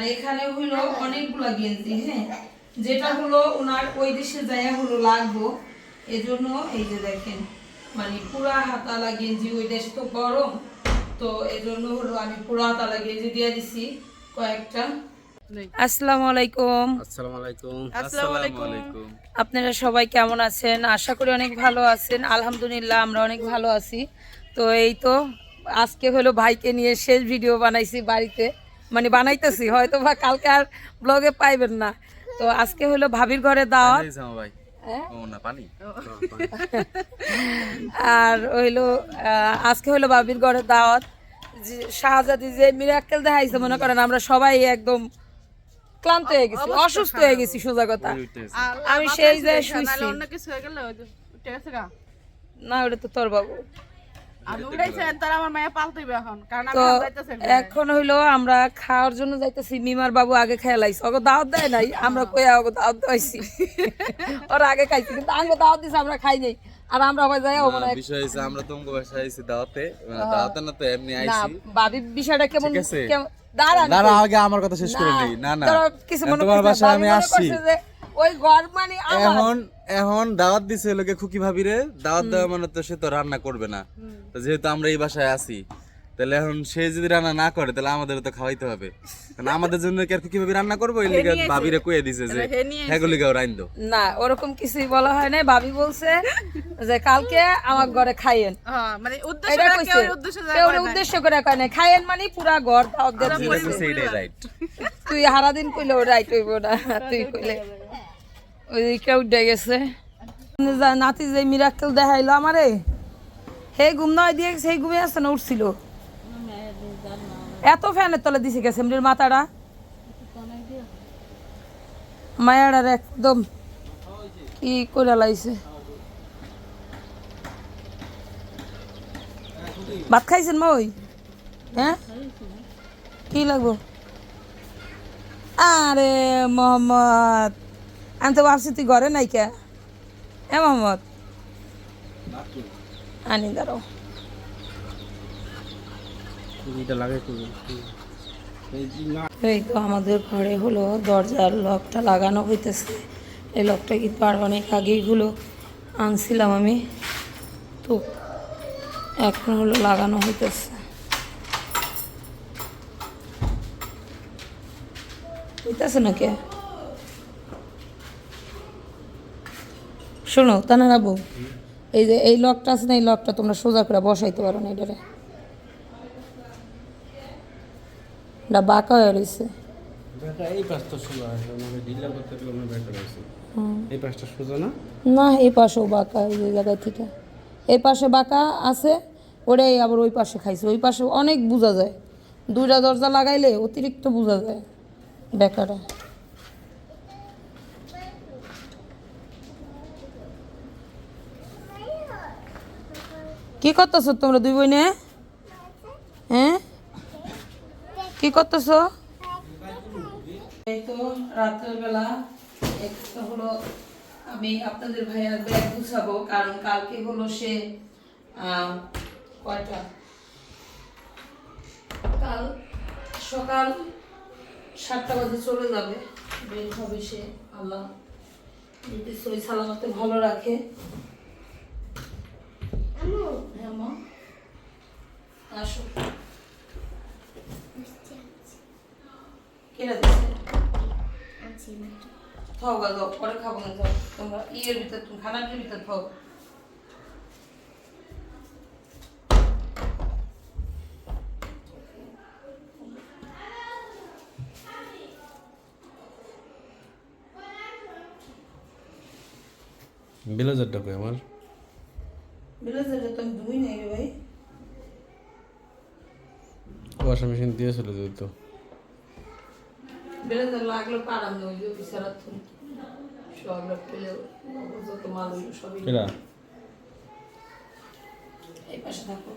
আর এখানে হলো অনেকগুলা গেঞ্জি হ্যাঁ? যেটা হলো ওনার ওই দেশে যাইয়া হলো লাগবো। এজন্য এই যে দেখেন মানে পুরা হাতালা গেঞ্জি ওই দেশে তো গরম তো এজন্য হলো আমি পুরা হাতালা গেঞ্জি দিয়ে দিছি কয়েকটা। আসসালামু আলাইকুম। আসসালামু আলাইকুম। আসসালামু আলাইকুম। আপনারা সবাই কেমন আছেন? আশা করি অনেক ভালো আছেন। আলহামদুলিল্লাহ আমরা অনেক ভালো আছি। তো এই তো আজকে হলো ভাইকে নিয়ে শেষ ভিডিও বানাইছি বাড়িতে। মানে বানাইতেছি হয়তো বা কালকে আর ব্লগে পাইবেন না। তো আজকে হলো ভাবির ঘরে দাওয়াত। হ্যাঁ? ও না পানি? আর হইল আজকে হলো ভাবির ঘরে দাওয়াত। যে শাহজাদি যে মিরাক্কেল দেখাইছে মনে করেন আমরা সবাই একদম ক্লান্ত হয়ে গেছি অসুস্থ হয়ে গেছি সোজা কথা। আমি সেই যে শুইছি। না ওটা তো তোর বাবু। এখন হইল আমরা খাওয়ার জন্য যাইতেছি মিমার বাবু আগে খেলাইছি ওকে দাওয়াত দেয় নাই আমরা কইয়া ওকে দাওয়াত দিয়েছি ওরা আগে খাইছি কিন্তু আগে দাওয়াত দিছে আমরা খাই নাই। আর আমরা আবার যাই মনে হয় বিষয় হচ্ছে আমরা তোমাকে বাসায় আইছি দাওয়াতে। মানে দাওয়াতে না তো এমনি না আইছি। ভাবি বিষয়টা কেমন কেমন দাঁড়ান দাঁড়া আগে আমার কথা শেষ করে নেই না। না কিছু মনে আমি আসছি। ওই ঘর মানে আমার। এখন এখন দাওয়াত দিছে লোকে খুকি ভাবি রে দাওয়াত দেওয়া মানে তো সে তো রান্না করবে না। তো যেহেতু আমরা এই বাসায় আছি তাহলে এখন সে যদি রান্না না করে তাহলে আমাদের তো খাওয়াইতে হবে। কারণ আমাদের জন্য কি আর খুকি ভাবি রান্না করব? এই লিগে ভাবিরে কয়ে দিছে যে হে নিয়ে হ্যাঁ লিগাও রাইন দো না ওরকম কিছুই বলা হয় নাই। ভাবি বলছে যে কালকে আমার ঘরে খাইয়েন। হ্যাঁ মানে উদ্দেশ্য করে কয় নাই। খাইয়েন মানে পুরা ঘর দাওয়াত রাইট তুই হারা দিন কইলে রাইট হইব না তুই কইলে। ওই দিকে উঠে গেছে। নাতি যে মিরাক্কেল দেখাইলো আমারে, হে ঘুম নয় দিয়ে সেই ঘুমে আসছে না, উঠছিল। এত ফ্যানের তলে দিছে গেছে এমনির মাথাটা? মায়াটার একদম কি করে লাইছে। ভাত খাইছেন মই? হ্যাঁ? কি লাগবো? আরে মোহাম্মদ। আমি তো ভাবছি তুই ঘরে নাই কে? এ মোহাম্মদ। আনি দাঁড়াও। এই তো আমাদের ঘরে হলো দরজার লকটা লাগানো হইতেছে। এই লকটা কিন্তু আর অনেক আগেই হলো আনছিলাম আমি। তো এখন হলো লাগানো হইতেছে। হইতেছে না শোনো তানারা বউ। এই যে এই লকটা আছে না এই লকটা তোমরা সোজা করে বসাইতে পারো না এটারে। এটা বাঁকা হয়ে রয়েছে। না? এই পাশেও বাঁকা এই যে জায়গা থেকে। এই পাশে বাঁকা আছে ওটাই আবার ওই পাশে খাইছে। ওই পাশে অনেক বোঝা যায়। দুইটা দরজা লাগাইলে অতিরিক্ত বোঝা যায়। বেকারা কি করতেছো তোমরা দুই বোনে হ্যাঁ? কি করতেছো? এই তো রাতের বেলা, একটা হলো আমি আপনাদের ভাইয়ার ব্যাগ গুছাবো, কারণ কালকে হলো সে কয়টা? কাল সকাল সাতটা বাজে চলে যাবে। বের হবে সে, আল্লাহ। যদি সই সালামতে ভালো রাখে হ্যাঁ মা আসো কেনা দিচ্ছে থাও গা যাও পরে খাব না যাও। তোমরা ইয়ের ভিতর তুমি খানার ভিতর থাও। ব্লেজারটা কই আমার। ব্লেজারটা তো আমি ধুই নাই রে ভাই। ওয়াশিং মেশিন দিয়েছিল যেহেতু ব্লেজার লাগল পারাম না ওই থুন সব পেলে যত মাল হইল সবই এই পাশে থাকো।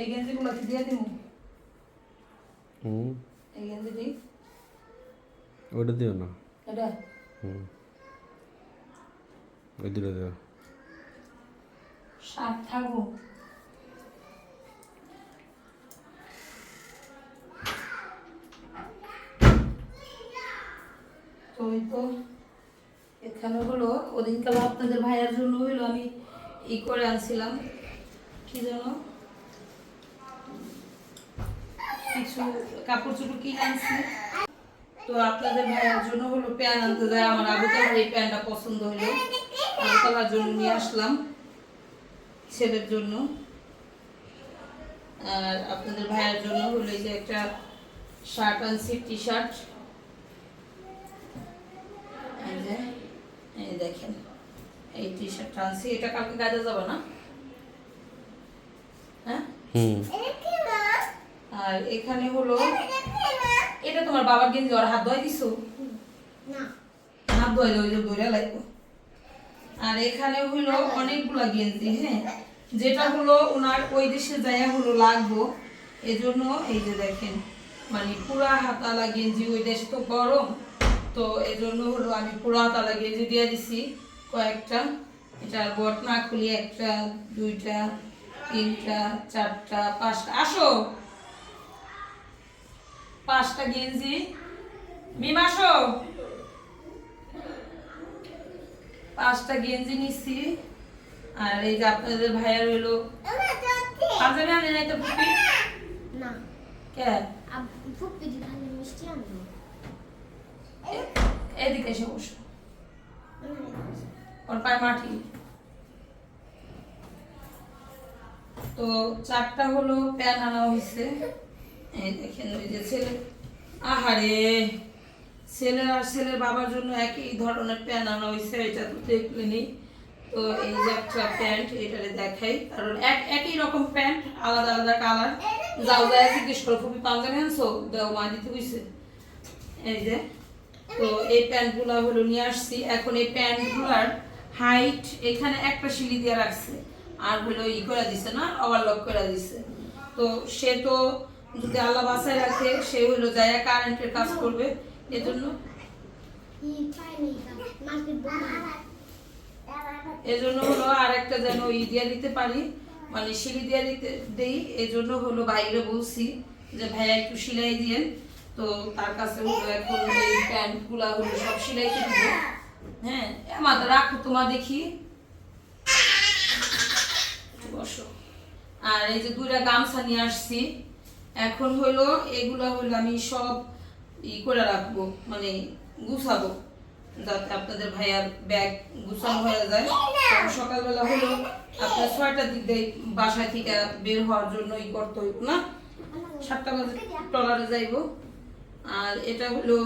এই গেঞ্জিগুলো কি দিয়ে দিব হুম এই দিই দিও না এটা হুম ওই দুটো দিও শার্ট থাকব তো এখানে হলো ওদিনকাল আপনাদের ভাইয়ার জন্য হইল আমি ই করে আনছিলাম কি যেন কিছু কাপড় চোপড় কিনে আনছি। তো আপনাদের ভাইয়ার জন্য হলো প্যান্ট আনতে যায়। আমার আবু তালার এই প্যান্টটা পছন্দ হলো। আবু তালার জন্য নিয়ে আসলাম ছেলের জন্য। আর আপনাদের ভাইয়ের জন্য হলো এই যে একটা শার্ট আনছি টি শার্ট দেখেন, এই টি শার্টটা আনছি। এটা কালকে কাজে যাবে না? হ্যাঁ? আর এখানে হলো এটা তোমার বাবার গেঞ্জি ওর হাত ধোয় দিছো? না। হাত ধোয় ওই যে ধরে লাগবে। আর এখানে হলো অনেকগুলা গেঞ্জি হ্যাঁ? যেটা হলো ওনার ওই দেশে যাইয়া হলো লাগবো। এজন্য এই যে দেখেন মানে পুরা হাতালা গেঞ্জি ওই দেশ তো গরম তো এজন্য হলো আমি পুরা হাতালা গেঞ্জি দিয়ে দিছি কয়েকটা। এটা বট না খুলি একটা দুইটা তিনটা চারটা পাঁচটা। আসো! পাঁচটা গেঞ্জি। মিম আসো। পাঁচটা গেঞ্জি নিচ্ছি। আর এই যে আপনাদের ভাইয়ার হইল পাঞ্জাবি আনে নাই তো ফুপি? না। কে? ফুপি মিষ্টি এদিকে এসে বসো। ওর পায়ে মাটি। তো চারটা হলো প্যান আনা হয়েছে এই দেখেন, ওই যে ছেলে। আহারে ছেলের আর ছেলের বাবার জন্য একই ধরনের প্যান্ট আনা হয়েছে, এটা তো দেখলেনি। তো এই যে একটা প্যান্ট, এটারে দেখাই। কারণ এক, একই রকম প্যান্ট, আলাদা আলাদা কালার। যাও যায়, জিজ্ঞেস করো, খুবই পাঞ্জাবি আনছো দেও, মা দিতে হয়েছে এই যে, তো এই প্যান্টগুলো হলো নিয়ে আসছি। এখন এই প্যান্টগুলার হাইট এখানে একটা সিঁড়ি দিয়ে রাখছে। আর হলো ই করে দিছে না, ওভারলক করে দিছে। তো সে তো যদি আল্লাহ বাসায় রাখে, সে হলো যায় কারেন্টের কাজ করবে। এজন্য এজন্য হলো আর একটা যেন ই দিয়ে দিতে পারি মানে সিঁড়ি দিয়ে দিতে দেই, এজন্য হলো বাইরে বলছি যে, ভাইয়া একটু সিলাই দিয়ে তো তার কাছে হলো এখন এই প্যান্টগুলা হলো সব সিলাইতে দিব। হ্যাঁ আমার রাখো তোমা দেখি। বসো। আর এই যে দুইটা গামছা নিয়ে আসছি। এখন হলো এগুলা হলো আমি সব ই করে রাখব মানে গুছাবো, যাতে আপনাদের ভাইয়ার ব্যাগ গুছানো হয়ে যায়। সকালবেলা হলো আপনার ছয়টার দিক দিয়ে বাসায় থেকে বের হওয়ার জন্য ই করতে হইব না। সাতটা বাজে টলারে যাইব। আর এটা হলো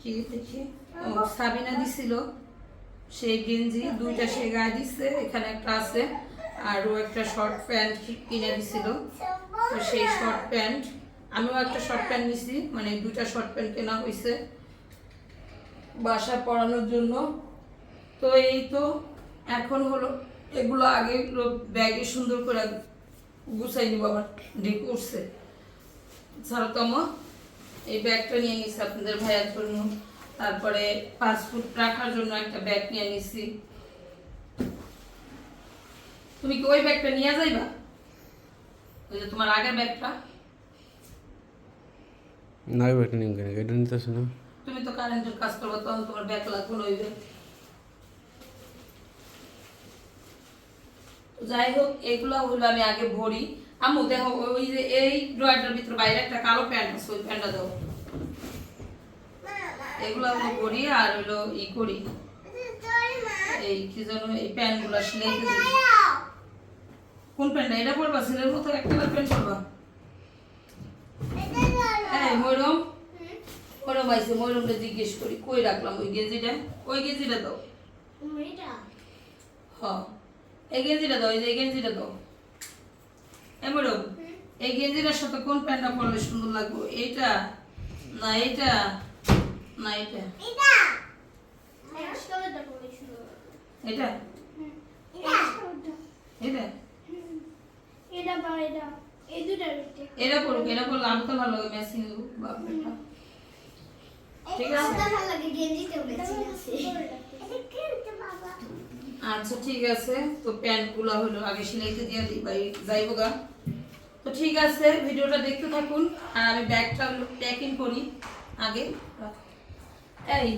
কি দেখি? ও, সাবিনা দিছিল। সেই গেঞ্জি, দুইটা সে গায়ে দিচ্ছে এখানে একটা আছে। আর ও একটা শর্ট প্যান্ট কিনে দিছিল। তো সেই শর্ট প্যান্ট আমিও একটা শর্ট প্যান্ট নিছি মানে দুইটা শর্ট প্যান্ট কেনা হয়েছে বাসা পড়ানোর জন্য। তো এই তো এখন হলো, এগুলো আগে ব্যাগে সুন্দর করে গুছাই নিব আবার, ঢেকে উঠছে। সারতম এই ব্যাগটা নিয়ে নিছি আপনাদের ভাইয়ার জন্য। তারপরে পাসপোর্ট রাখার জন্য একটা ব্যাগ নিয়ে নিছি। তুমি কি ওই ব্যাগটা নিয়ে যাইবা? ওই যে তোমার আগের ব্যাগটা? না ওই ব্যাগটা নিয়ে কেন? এটা নিতেছে না। তুমি তো কারেন্টের কাজ করবে তখন তোমার ব্যাগ লাগবে না ওই ব্যাগ। যাই হোক এগুলো হলো আমি আগে ভরি। আমু দেখো ওই যে এই ড্রয়ারটার ভিতরে বাইরে একটা কালো প্যান্ট আছে ওই প্যান্টটা দাও। এগুলো হলো ভরি আর হলো ই করি। এই কি যেন এই প্যান্টগুলো সিলাইতে দিই। কোন প্যান্টটা? এটা পরবা? ছেলের মতো একটা প্যান্ট পরবা? এই ময়রম? ময়রম আইসে ময়রমটা জিজ্ঞেস করি কই রাখলাম? ওই গেঞ্জিটা? ওই গেঞ্জিটা দাও। এটা হ। এই গেঞ্জিটা দাও এই যে এই গেঞ্জিটা দাও। এ ম্যাডাম এই গেঞ্জিটার সাথে কোন প্যান্টটা পরলে সুন্দর লাগবে? এইটা? না এইটা? না এটা? এটা? এটা? এটা বা এটা। এই ভিতরে এটা পড়ুক এটা পড়লে আমি তো ভালো লাগে ম্যাচিং বাপটা ঠিক আছে? ভালো লাগে আছে। আচ্ছা ঠিক আছে। তো প্যান্টগুলো হলো আগে সেলাইতে দিয়ে দিই ভাই যাইবো গা। তো ঠিক আছে ভিডিওটা দেখতে থাকুন। আর আমি ব্যাগটা প্যাকিং করি। আগে এই।